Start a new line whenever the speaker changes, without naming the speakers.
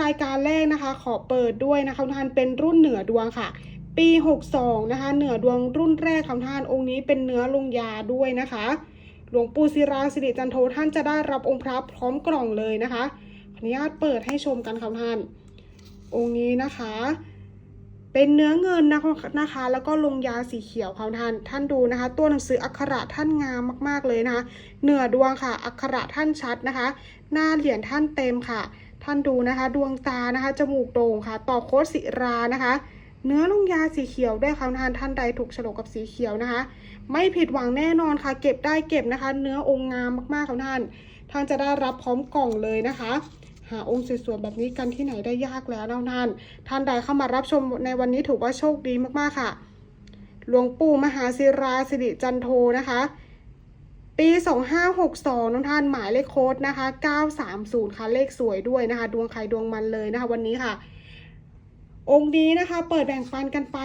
รายการแรกนะคะ ขอเปิดด้วยนะคะทุกท่านเป็นรุ่นเหนือดวงค่ะ ปี 62 นะคะ เหนือดวงรุ่นแรกของท่านองค์นี้เป็นเนื้อลงยาด้วยนะคะ หลวงปู่ศิราสิริจันโทท่านจะได้รับองค์พระพร้อมกล่องเลยนะคะขออนุญาตเปิดให้ชมกันค่ะท่าน องค์นี้นะคะ เป็นเนื้อเงินนะคะนะคะ แล้วก็ลงยาสีเขียวค่ะท่าน ท่านดูนะคะ ตัวหนังสืออักขระท่านงามมาก ๆเลยนะคะ เหนือดวงค่ะ อักขระท่านชัดนะคะ หน้าเหรียญท่านเต็มค่ะ ท่านดูนะคะ ดวงตานะคะ จมูกโด่งค่ะ ต่อโคตศิรานะคะ เนื้อลุงยาสีเขียวด้วยค่ะท่านท่านใดถูกฉลกกับสีเขียวนะคะ ไม่ผิดหวังแน่นอนค่ะ เก็บได้เก็บนะคะ เนื้อองค์งามมากๆค่ะท่าน ท่านจะได้รับพร้อมกล่องเลยนะคะหาองค์สวยๆแบบนี้กันที่ไหนได้ยากแล้วนะท่าน ท่านใดเข้ามารับชมในวันนี้ถือว่าโชคดีมากๆค่ะ หลวงปู่มหาศิราสิริจันโทนะคะ ปี 2562น้องท่านหมายเลขโค้ดนะคะ 930 ค่ะเลขสวยด้วยนะคะ ดวงใครดวงมันเลยนะคะ วันนี้ค่ะ องค์นี้นะคะ เปิดแบ่งปันกันไป